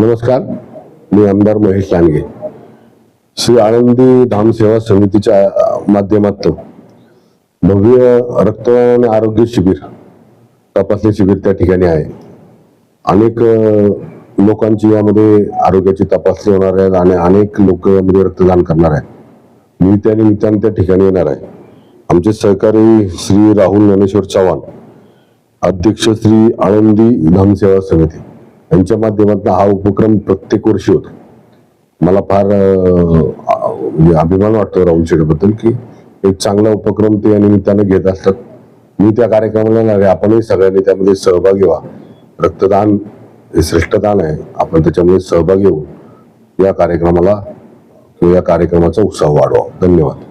नमस्कार मी आमदार महेश लांडगे. श्री आनंदी धाम सेवा समितीच्या माध्यमातून भव्य रक्तदान आणि आरोग्य शिबिर तपासणी शिबिर त्या ठिकाणी आहे. अनेक लोकांची यामध्ये आरोग्याची तपासणी होणार आहे आणि अनेक लोक यामध्ये रक्तदान करणार आहे मी त्या निमित्ताने त्या ठिकाणी येणार आहे. आमचे सहकारी श्री राहुल ज्ञानेश्वर चव्हाण अध्यक्ष श्री आनंदी धनसेवा समिती यांच्या माध्यमातून हा उपक्रम प्रत्येक वर्षी होतो. मला फार म्हणजे अभिमान वाटतो राहुल शेठबद्दल की एक चांगला उपक्रम ते या निमित्तानं घेत असतात. मी त्या कार्यक्रमाला नव्हे आपणही सगळ्यांनी त्यामध्ये सहभागी व्हा. रक्तदान हे श्रेष्ठदान आहे. आपण त्याच्यामध्ये सहभागी होऊ या कार्यक्रमाला किंवा या कार्यक्रमाचा उत्साह वाढवा. धन्यवाद.